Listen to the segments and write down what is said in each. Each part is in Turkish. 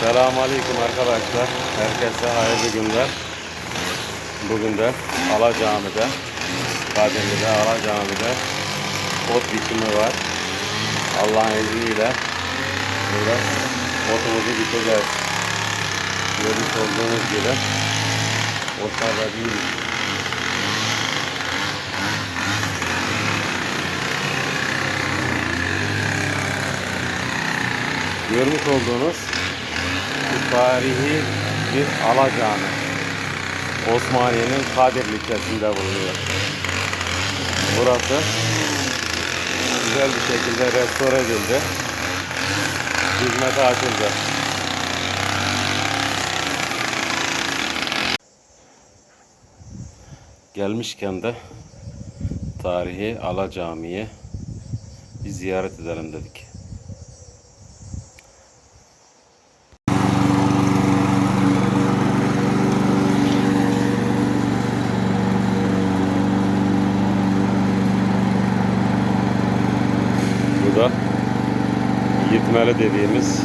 Selamun Aleyküm arkadaşlar. Herkese hayırlı günler. Bugün de Ala Cami'de, Kadirli'de Ala Cami'de ot biçimi var. Allah'ın izniyle burada otumuzu biçeceğiz. Görmüş olduğunuz gibi otlar da büyümüş. Görmüş olduğunuz tarihi bir Ala Cami. Osmaniye'nin Kadirli ilçesinde bulunuyor. Burası güzel bir şekilde restore edildi. Hizmete açıldı. Gelmişken de tarihi Ala Camii'ye bir ziyaret edelim dedik. Bu da dediğimiz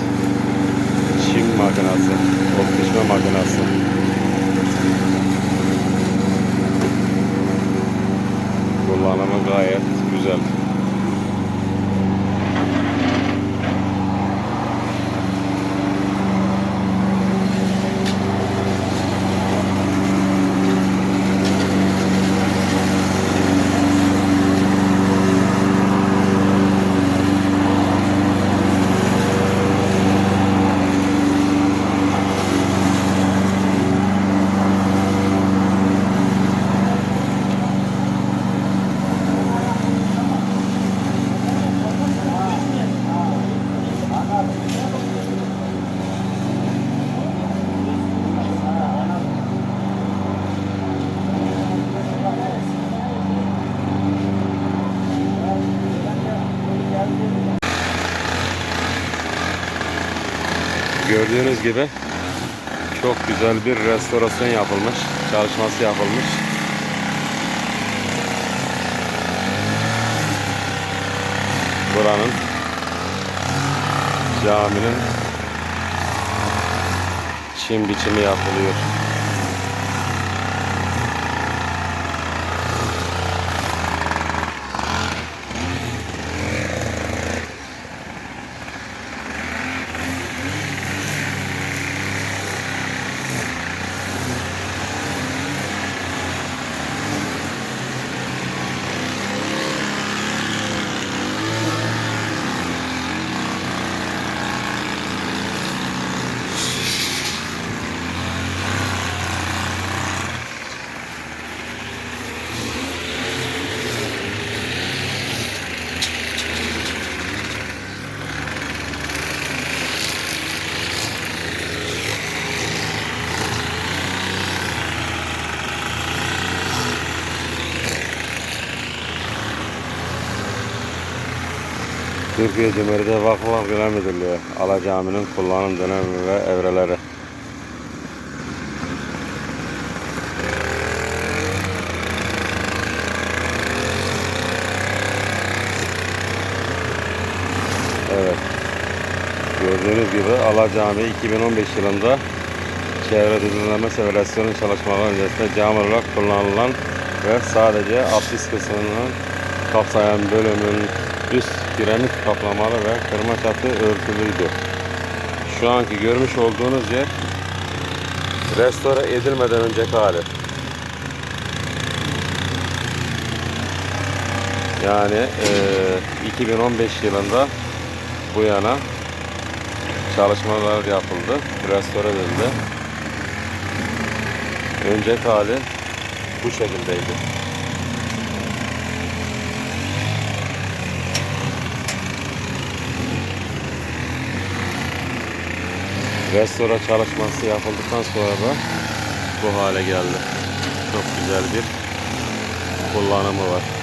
çim makinası, ot biçme makinası. Kullanımı gayet güzel. Gördüğünüz gibi çok güzel bir restorasyon yapılmış, çalışması yapılmış. Buranın caminin çim biçimi yapılıyor. Türkiye Cumhuriyeti Vakıflar Genel Müdürlüğü Ala Cami'nin kullanım dönemi ve evreleri. Evet. Gördüğünüz gibi Ala Camii 2015 yılında çevre düzenlemesi ve restorasyon çalışmaları öncesinde cami olarak kullanılan ve sadece apsis kısmını kapsayan bölümün piramit kaplamalı ve kırma çatı örtülüydü. Şu anki görmüş olduğunuz yer restore edilmeden önceki hali. Yani eee, 2015 yılında bu yana çalışmalar yapıldı, restore edildi. Önceki hali bu şekildeydi. Restore çalışması yapıldıktan sonra da bu hale geldi. Çok güzel bir kullanımı var.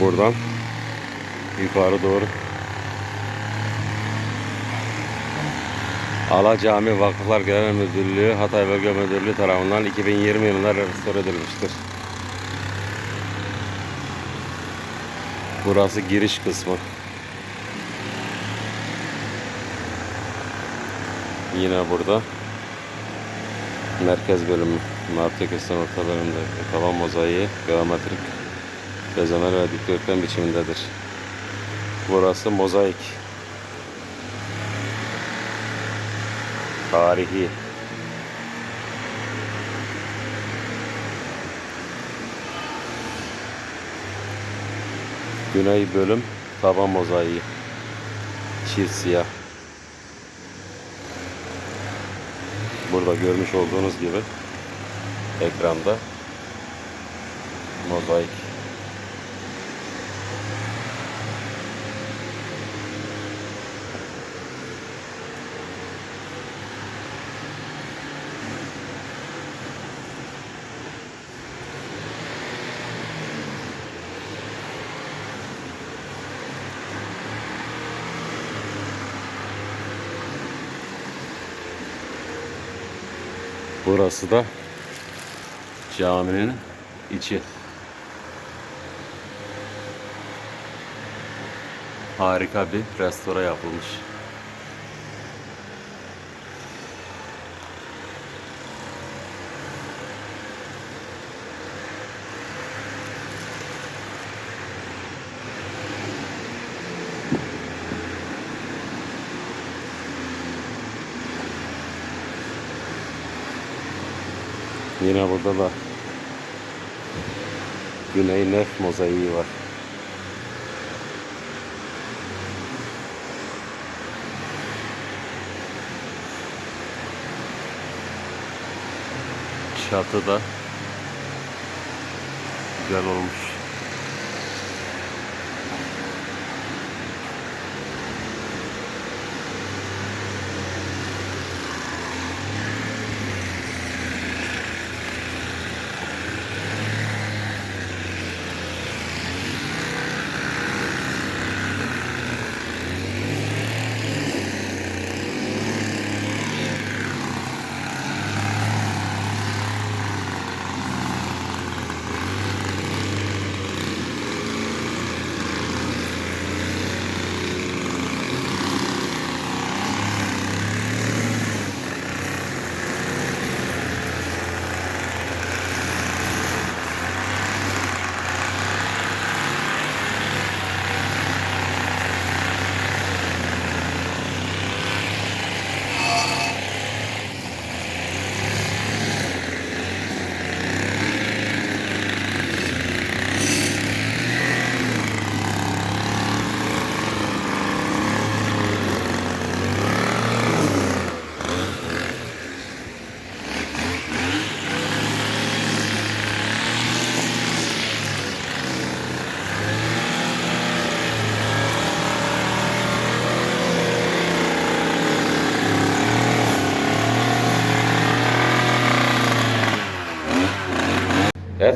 Buradan yukarı doğru Ala Cami Vakıflar Genel Müdürlüğü Hatay Bölge Müdürlüğü tarafından 2020 yılında restore edilmiştir. Burası giriş kısmı. Yine burada merkez bölümü. Kesin orta bölümde. Tavan mozaiği geometrik bezemeler ve dikdörtgen biçimindedir. Burası mozaik. Tarihi. Güney bölüm taban mozaiği. Çift siyah. Burada görmüş olduğunuz gibi ekranda mozaik. Burası da caminin içi. Harika bir restore yapılmış. Yine burada da Güney Nef mozaiği var. Çatı da güzel olmuş.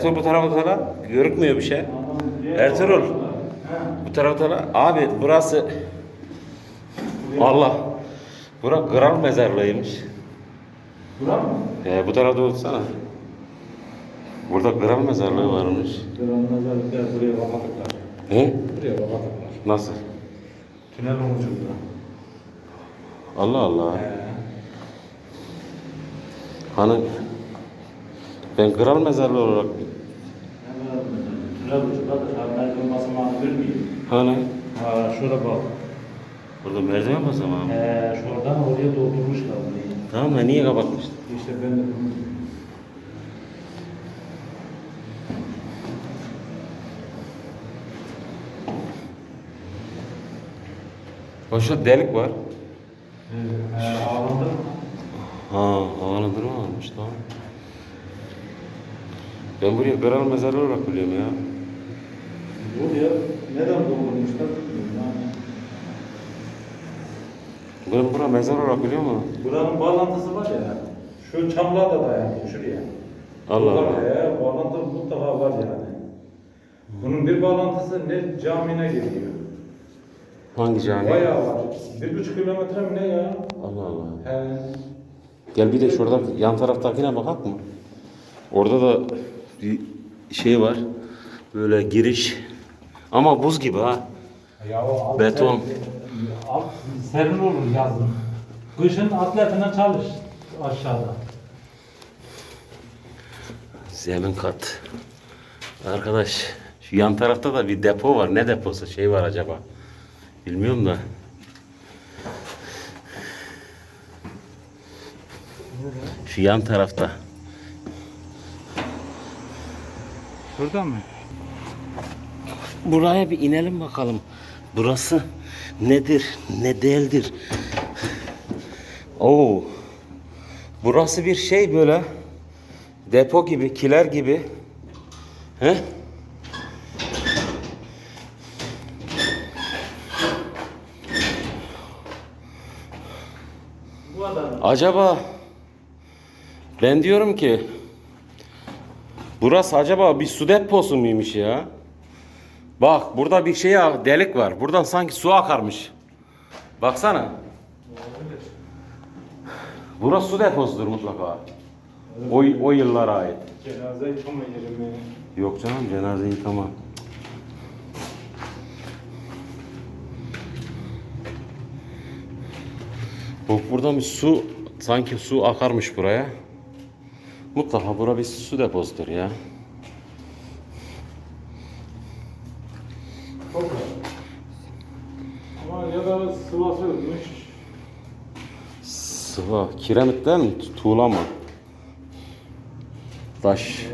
Ertuğrul bu tarafa tara görükmüyor bir şey. Ertuğrul bu tarafa tara abi burası Allah Bura kral mezarlığıymış. Burak mı? Ee, bu tarafa doğru tutsana. Burada kral mezarlığı varmış. Kıran mezarlıklar buraya kapatırlar. He? Buraya kapatırlar. Nasıl? Tünel ucunda. Allah Allah. He. Hani ben kral mezarlığı olarak Tünel ucundadır. Ha, merdiven basamağını görmeyeyim. hani Ha, şurada bak. burada merdiven basamağı mı? He, şuradan oraya doldurmuşlar burayı. Tamam da niye kapatmıştın? İşte ben de bunu... Boşta delik var. He, ağlandı. Ha, havalandırma varmış tamam. Ben buraya kral mezarlığı olarak biliyorum ya. Buraya neden doldurmuşlar bilmiyorum. Yani. Ben bura mezar olarak biliyor musun? Buranın bağlantısı var ya. Şu çamlığa da dayanıyor şuraya. Allah Allah. Ya, bağlantı mutlaka var yani. Bunun bir bağlantısı ne camine geliyor. Hangi cami? Bayağı var. Bir buçuk kilometre mi ne ya? Allah Allah. He. Gel bir de şurada yan taraftakine bakak mı? Orada da bir şey var. Böyle giriş. Ama buz gibi ha. Ya o alt Beton. ser- alt serin olur yazın. Kışın atletine çalış aşağıda. Zemin kat. Arkadaş şu yan tarafta da bir depo var. Ne deposu şey var acaba? Bilmiyorum da. Şu yan tarafta. Şurada mı? Buraya bir inelim bakalım. Burası nedir, ne değildir? Oo. Burası bir şey böyle. Depo gibi, kiler gibi. He? Acaba ben diyorum ki burası acaba bir su deposu muymuş ya? Bak burada bir şey delik var. Buradan sanki su akarmış. Baksana. Burası su deposudur mutlaka. O, o yıllara ait. Cenaze yıkama yeri mi? Yok canım cenaze yıkama. Bak buradan bir su sanki su akarmış buraya. Mutlaka bura bir su deposudur ya. Çok var. Ama ya da sıvası ölmüş. Sıva. Kiremitten mi? Tuğla mı? Taş.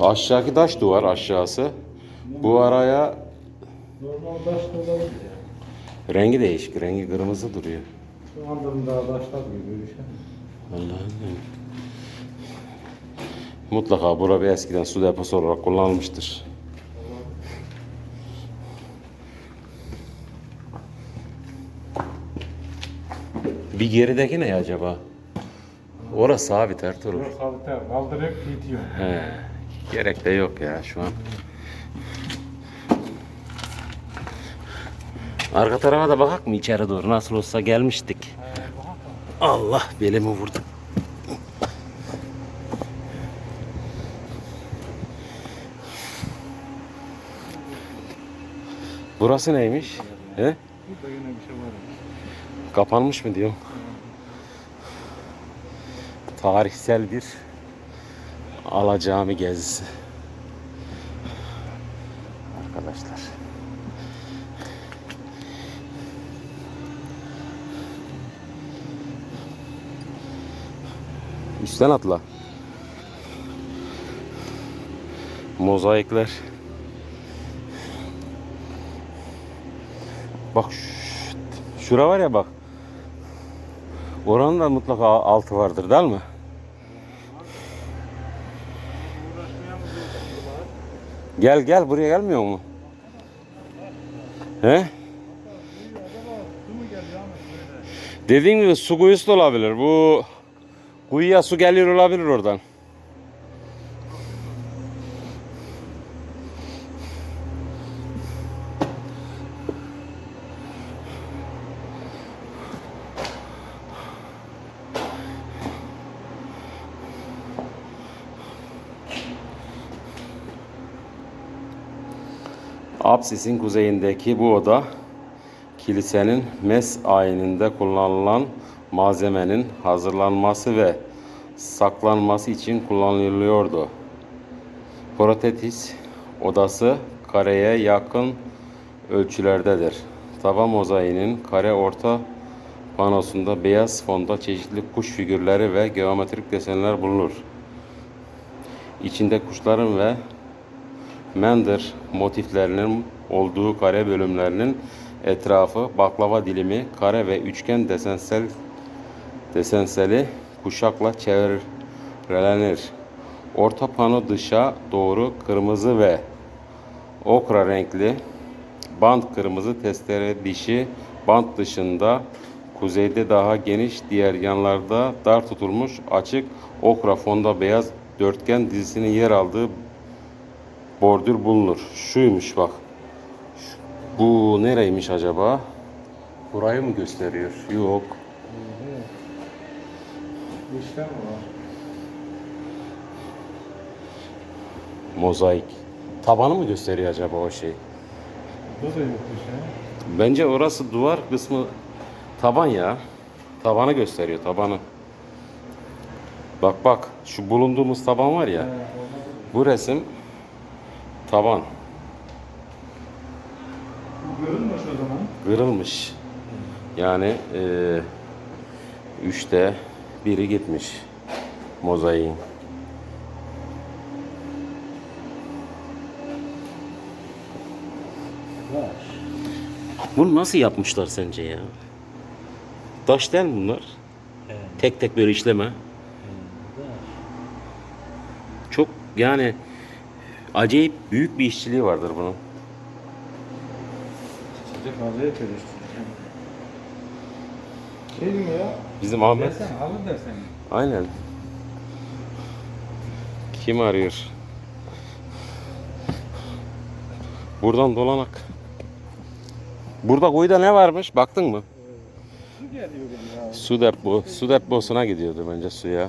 Aşağıki taş duvar aşağısı. Bu araya Normal taş ya. rengi değişik. Rengi kırmızı duruyor. Şu andırım daha taşlar gibi bir şey. Allah'ım. Mutlaka bura bir eskiden su deposu olarak kullanılmıştır. Bir gerideki ne acaba? Orası sabit Ertuğrul. Burası sabit kaldırıp gidiyor. He, gerek de yok ya şu an. Arka tarafa da bakak mı içeri doğru? Nasıl olsa gelmiştik. Allah belimi vurdu. Burası neymiş? He? Burada yine. Kapanmış mı diyorum. Tarihsel bir Ala Cami gezisi. Arkadaşlar. Üstten atla. Mozaikler. Bak şu- şura var ya bak. Oranın da mutlaka altı vardır değil mi? Gel gel buraya gelmiyor mu? He? Dediğim gibi su kuyusu da olabilir. Bu kuyuya su geliyor olabilir oradan. Apsisin kuzeyindeki bu oda kilisenin mes ayininde kullanılan malzemenin hazırlanması ve saklanması için kullanılıyordu. Protetis odası kareye yakın ölçülerdedir. Tava mozaiğinin kare orta panosunda beyaz fonda çeşitli kuş figürleri ve geometrik desenler bulunur. İçinde kuşların ve Mender motiflerinin olduğu kare bölümlerinin etrafı baklava dilimi, kare ve üçgen desensel desenseli kuşakla çevrelenir. Orta pano dışa doğru kırmızı ve okra renkli bant kırmızı testere dişi bant dışında kuzeyde daha geniş diğer yanlarda dar tutulmuş açık okra fonda beyaz dörtgen dizisinin yer aldığı bordür bulunur. Şuymuş bak. Bu nereymiş acaba? Burayı mı gösteriyor? Yok. İşte var? Mozaik. Tabanı mı gösteriyor acaba o şey? Bu da yok bir şey. Bence orası duvar kısmı taban ya. Tabanı gösteriyor tabanı. Bak bak şu bulunduğumuz taban var ya. Bu resim taban. Bu görünmüş o zaman. Kırılmış. Yani eee üçte biri gitmiş mozaiğin. Bunu nasıl yapmışlar sence ya? Taş değil mi bunlar? Evet. Tek tek böyle işleme. Çok yani acayip büyük bir işçiliği vardır bunun. Çocuk havaya karıştıracağım. Şey mi ya? Bizim Ahmet. Desen, halı desen. Aynen. Kim arıyor? Buradan dolanak. Burada kuyuda ne varmış? Baktın mı? Su geliyor gibi ya. Su depo. Su deposuna gidiyordu bence suya.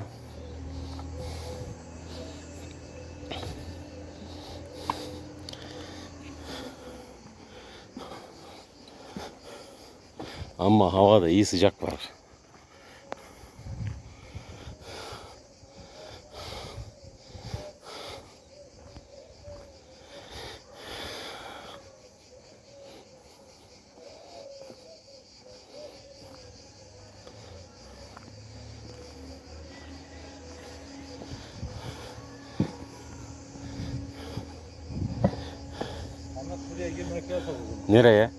Ama havada iyi sıcak var. Nereye?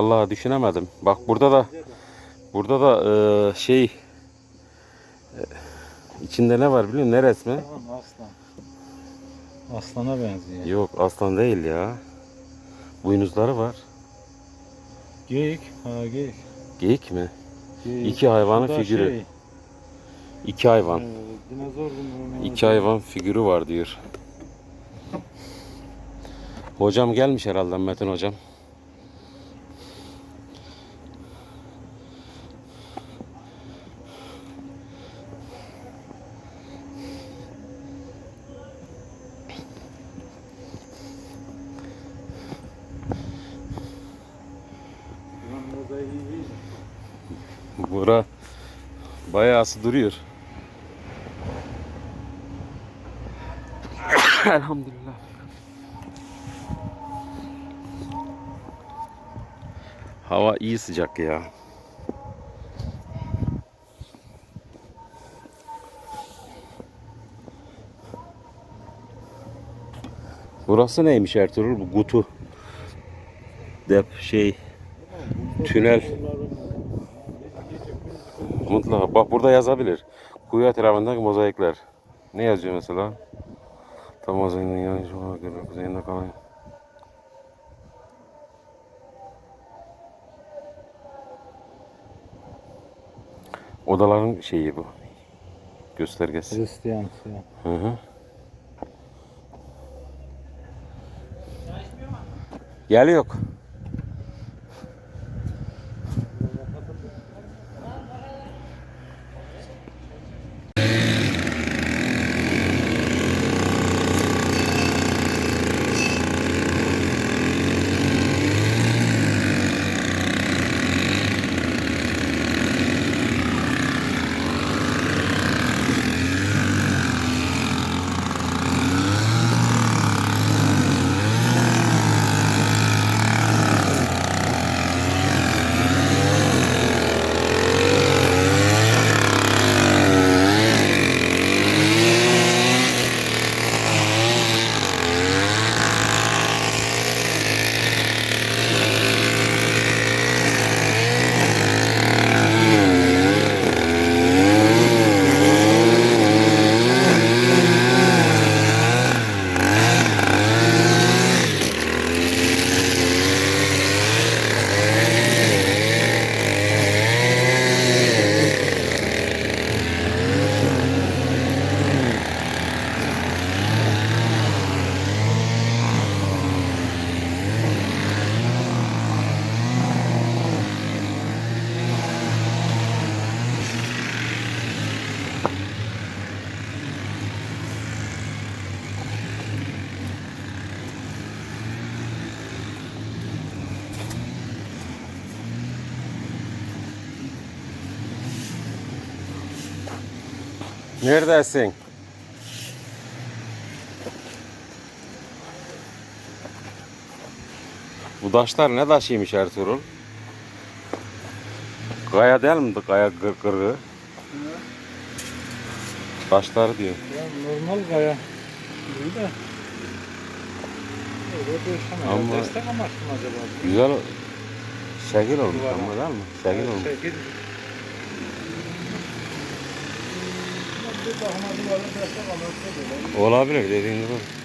Vallahi düşünemedim. Bak burada da burada da eee, şey eee, içinde ne var biliyor musun? Ne resmi? Tamam aslan. Aslana benziyor. Yok aslan değil ya. Boynuzları var. Geyik. Ha geyik. Geyik mi? geyik. İki hayvanın Şurada figürü. Şey, İki hayvan. e, dinozor? İki hayvan figürü var diyor. Hocam gelmiş herhalde Metin hocam. Lan burada iyi değil. Bura bayağısı duruyor. Elhamdülillah. Hava iyi sıcak ya. Burası neymiş Ertuğrul? Bu kutu. Dep şey tünel. Mutlaka. Bak burada yazabilir. Kuyu etrafındaki mozaikler. Ne yazıyor mesela? Tam mozaiğin yanlış olarak göre kuzeyinde kalan. Odaların şeyi bu. Göstergesi. Hristiyan. ya. Hı hı. Gel yok. Neredesin? Bu taşlar ne taşıymış Ertuğrul? Kaya değil mi? Kaya kır kırığı. Taşlar diyor. Ya normal gaya. İyi de. Döşeme. Ama- acaba? Güzel şekil olmuş ama değil mi? Şekil olmuş. Şekil. Olabilir dediğin gibi.